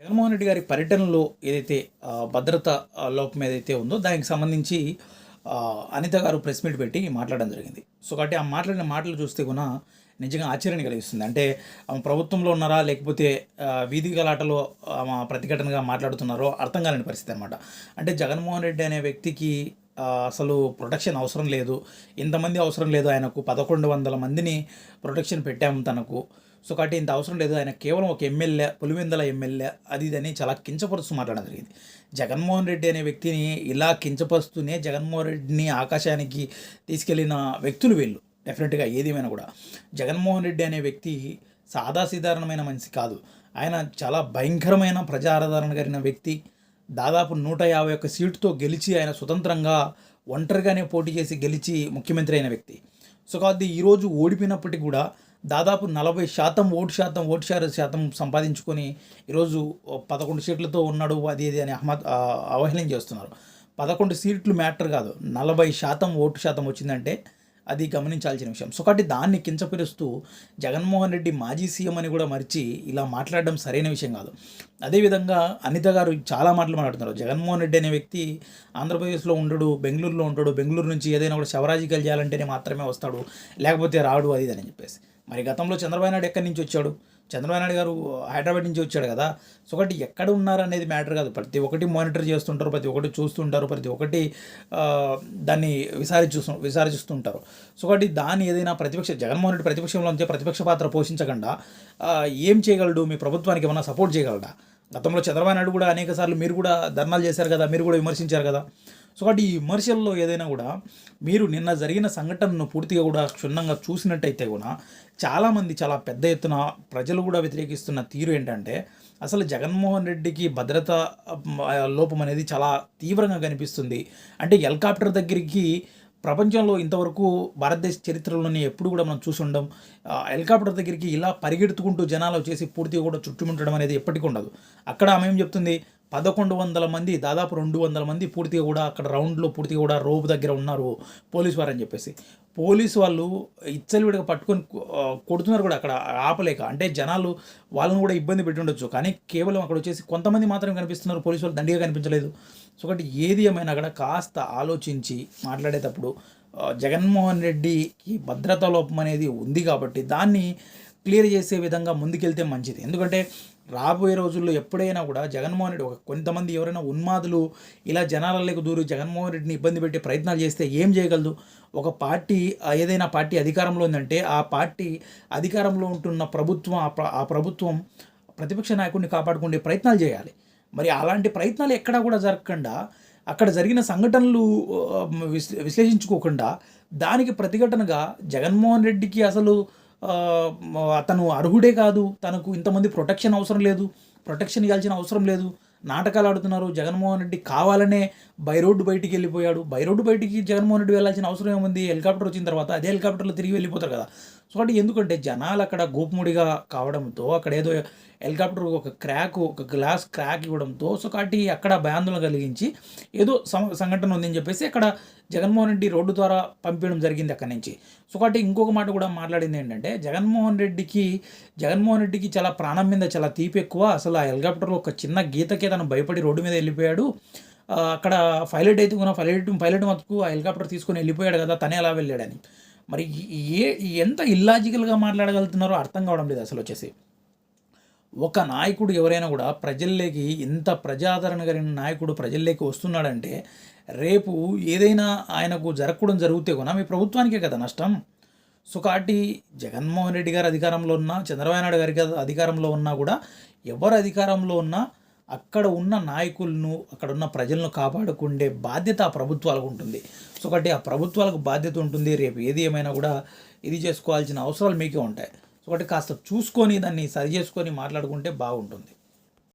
జగన్మోహన్ రెడ్డి గారి పర్యటనలో ఏదైతే భద్రత లోపం ఏదైతే ఉందో దానికి సంబంధించి అనిత గారు ప్రెస్ మీట్ పెట్టి మాట్లాడడం జరిగింది. సో కాబట్టి ఆ మాట్లాడిన మాటలు చూస్తే కూడా నిజంగా ఆశ్చర్యాన్ని కలిగిస్తుంది. అంటే ఆమె ప్రభుత్వంలో ఉన్నారా లేకపోతే వీధి గలాటలో ఆమె ప్రతిఘటనగా మాట్లాడుతున్నారో అర్థం కాలేని పరిస్థితి అనమాట అంటే జగన్మోహన్ రెడ్డి అనే వ్యక్తికి అసలు ప్రొటెక్షన్ అవసరం లేదు. ఇంతమంది అవసరం లేదు ఆయనకు. పదకొండు వందల మందిని ప్రొటెక్షన్ పెట్టాము తనకు. సో కాబట్టి ఇంత అవసరం లేదు. ఆయన కేవలం ఒక ఎమ్మెల్యే పులివెందల ఎమ్మెల్యే అది ఇది అని చాలా కించపరుస్తూ మాట్లాడడం జరిగింది. జగన్మోహన్ రెడ్డి అనే వ్యక్తిని ఇలా కించపరుస్తూనే జగన్మోహన్ రెడ్డిని ఆకాశానికి తీసుకెళ్ళిన వ్యక్తులు వీళ్ళు. డెఫినెట్గా ఏదేమైనా కూడా. జగన్మోహన్ రెడ్డి అనే వ్యక్తి సాదాసీదారణమైన మనిషి కాదు. ఆయన చాలా భయంకరమైన ప్రజాదరణ కలిగిన వ్యక్తి. దాదాపు నూట యాభై ఒక్క సీటుతో గెలిచి ఆయన స్వతంత్రంగా ఒంటరిగానే పోటీ చేసి గెలిచి ముఖ్యమంత్రి అయిన వ్యక్తి. సో కాబట్టి ఈరోజు ఓడిపోయినప్పటికీ కూడా దాదాపు నలభై శాతం ఓటు శాతం ఓటు శాతం శాతం సంపాదించుకొని ఈరోజు పదకొండు సీట్లతో ఉన్నాడు అది ఇది అని అహ్మద్ అవహేళన చేస్తున్నారు. పదకొండు సీట్లు మ్యాటర్ కాదు. నలభై శాతం ఓటు శాతం వచ్చిందంటే అది గమనించాల్సిన విషయం. సో కాబట్టి దాన్ని కించపరుస్తూ జగన్మోహన్ రెడ్డి మాజీ సీఎం అని కూడా మర్చి ఇలా మాట్లాడడం సరైన విషయం కాదు. అదేవిధంగా అనిత గారు చాలా మాటలు మాట్లాడుతున్నారు. జగన్మోహన్ రెడ్డి అనే వ్యక్తి ఆంధ్రప్రదేశ్లో ఉండడు బెంగళూరులో ఉంటాడు బెంగళూరు నుంచి ఏదైనా కూడా శవరాజికలు చేయాలంటేనే మాత్రమే వస్తాడు లేకపోతే రాడు అది అని చెప్పేసి. మరి గతంలో చంద్రబాబు నాయుడు ఎక్కడి నుంచి వచ్చాడు? చంద్రబాబు నాయుడు గారు హైదరాబాద్ నుంచి వచ్చాడు కదా. సో ఒకటి ఎక్కడ ఉన్నారు అనేది మ్యాటర్ కాదు. ప్రతి ఒక్కటి మానిటర్ చేస్తుంటారు ప్రతి ఒక్కటి చూస్తుంటారు ప్రతి ఒక్కటి దాన్ని విచారించు విచారిస్తుంటారు సో ఒకటి దాన్ని ఏదైనా ప్రతిపక్ష జగన్మోహన్ రెడ్డి ప్రతిపక్షంలో ఉంటే ప్రతిపక్ష పాత్ర పోషించకుండా ఏం చేయగలడు? మీ ప్రభుత్వానికి ఏమైనా సపోర్ట్ చేయగలడా? గతంలో చంద్రబాబు నాయుడు కూడా అనేక సార్లు మీరు కూడా ధర్నాలు చేశారు కదా మీరు కూడా విమర్శించారు కదా. సో కాబట్టి ఈ విమర్శల్లో ఏదైనా కూడా మీరు నిన్న జరిగిన సంఘటనను పూర్తిగా కూడా క్షుణ్ణంగా చూసినట్టయితే కూడా చాలామంది చాలా పెద్ద ఎత్తున ప్రజలు కూడా వ్యతిరేకిస్తున్న తీరు ఏంటంటే అసలు జగన్మోహన్ రెడ్డికి భద్రత లోపం అనేది చాలా తీవ్రంగా కనిపిస్తుంది. అంటే హెలికాప్టర్ దగ్గరికి ప్రపంచంలో ఇంతవరకు భారతదేశ చరిత్రలోనే ఎప్పుడు కూడా మనం చూసి ఉండం హెలికాప్టర్ దగ్గరికి ఇలా పరిగెడుతుకుంటూ జనాలు వచ్చేసి పూర్తిగా కూడా చుట్టుముట్టడం అనేది ఎప్పటికీ ఉండదు. అక్కడ ఆమె ఏం చెప్తుంది? పదకొండు వందల మంది దాదాపు రెండు వందల మంది పూర్తిగా కూడా అక్కడ రౌండ్లో పూర్తిగా కూడా రోబ్ దగ్గర ఉన్నారు పోలీసు వారు అని చెప్పేసి. పోలీసు వాళ్ళు ఇచ్చలివిడిగా పట్టుకొని కొడుతున్నారు కూడా అక్కడ ఆపలేక. అంటే జనాలు వాళ్ళని కూడా ఇబ్బంది పెట్టి ఉండొచ్చు. కానీ కేవలం అక్కడ వచ్చేసి కొంతమంది మాత్రమే కనిపిస్తున్నారు పోలీసు వాళ్ళు దండిగా కనిపించలేదు. సో ఒకటి ఏది ఏమైనా కూడా కాస్త ఆలోచించి మాట్లాడేటప్పుడు జగన్మోహన్ రెడ్డికి భద్రతా లోపం అనేది ఉంది కాబట్టి దాన్ని క్లియర్ చేసే విధంగా ముందుకెళ్తే మంచిది. ఎందుకంటే రాబోయే రోజుల్లో ఎప్పుడైనా కూడా జగన్మోహన్ రెడ్డి ఒక కొంతమంది ఎవరైనా ఉన్మాదులు ఇలా జనాలలోకి దూరి జగన్మోహన్ రెడ్డిని ఇబ్బంది పెట్టే ప్రయత్నాలు చేస్తే ఏం చేయగలదు? ఒక పార్టీ ఏదైనా పార్టీ అధికారంలో ఉందంటే ఆ పార్టీ అధికారంలో ఉంటున్న ప్రభుత్వం ఆ ప్రభుత్వం ప్రతిపక్ష నాయకుడిని కాపాడుకునే ప్రయత్నాలు చేయాలి. మరి అలాంటి ప్రయత్నాలు ఎక్కడా కూడా జరగకుండా అక్కడ జరిగిన సంఘటనలు విశ్లే- విశ్లేషించుకోకుండా దానికి ప్రతిఘటనగా జగన్మోహన్ రెడ్డికి అసలు అతను అర్హుడే కాదు తనకు ఇంతమంది ప్రొటెక్షన్ అవసరం లేదు ప్రొటెక్షన్ ఇవ్వాల్సిన అవసరం లేదు. నాటకాలు ఆడుతున్నారు జగన్మోహన్ రెడ్డి కావాలనే బై రోడ్డు బయటికి వెళ్ళిపోయాడు. బై రోడ్డు బయటికి జగన్మోహన్ రెడ్డి వెళ్ళాల్సిన అవసరం ఏముంది? హెలికాప్టర్ వచ్చిన తర్వాత అదే హెలికాప్టర్లో తిరిగి వెళ్ళిపోతారు కదా. సో అంటే ఎందుకంటే జనాలు అక్కడ గోపుముడిగా కావడంతో అక్కడ ఏదో హెలికాప్టర్ ఒక క్రాక్ ఒక గ్లాస్ క్రాక్ ఇవ్వడంతో సో కాబట్టి అక్కడ భయాందోళన కలిగించి ఏదో సం- సంఘటన ఉందని చెప్పేసి అక్కడ జగన్మోహన్ రెడ్డి రోడ్డు ద్వారా పంపించడం జరిగింది అక్కడి నుంచి. సో కాబట్టి ఇంకొక మాట కూడా మాట్లాడింది ఏంటంటే జగన్మోహన్ రెడ్డికి జగన్మోహన్ రెడ్డికి చాలా ప్రాణం మీద చాలా తీపి ఎక్కువ. అసలు ఆ హెలికాప్టర్లో ఒక చిన్న గీతకే తను భయపడి రోడ్డు మీద వెళ్ళిపోయాడు. అక్కడ పైలట్ అయితే కూడా పైలట్ పైలట్ మతుకు ఆ హెలికాప్టర్ తీసుకొని వెళ్ళిపోయాడు కదా తనే ఎలా వెళ్ళాడని. మరి ఏ ఎంత ఇల్లాజికల్గా మాట్లాడగలుగుతున్నారో అర్థం కావడం లేదు అసలు వచ్చేసి. ఒక నాయకుడు ఎవరైనా కూడా ప్రజల్లోకి ఇంత ప్రజాదరణ కలిగిన నాయకుడు ప్రజల్లోకి వస్తున్నాడంటే రేపు ఏదైనా ఆయనకు జరగకూడదు జరిగితే కూడా మీ ప్రభుత్వానికే కదా నష్టం. సో కాబట్టి జగన్మోహన్ రెడ్డి గారు అధికారంలో ఉన్నా చంద్రబాబు నాయుడు గారి అధికారంలో ఉన్నా కూడా ఎవరు అధికారంలో ఉన్నా అక్కడ ఉన్న నాయకులను అక్కడ ఉన్న ప్రజలను కాపాడుకుండే బాధ్యత ఆ ప్రభుత్వాలకు ఉంటుంది. సో కాబట్టి ఆ ప్రభుత్వాలకు బాధ్యత ఉంటుంది. రేపు ఏది ఏమైనా కూడా ఇది చేసుకోవాల్సిన అవసరాలు మీకే ఉంటాయి. సో కాబట్టి కాస్త చూసుకొని దాన్ని సరి చేసుకొని మాట్లాడుకుంటే బాగుంటుంది.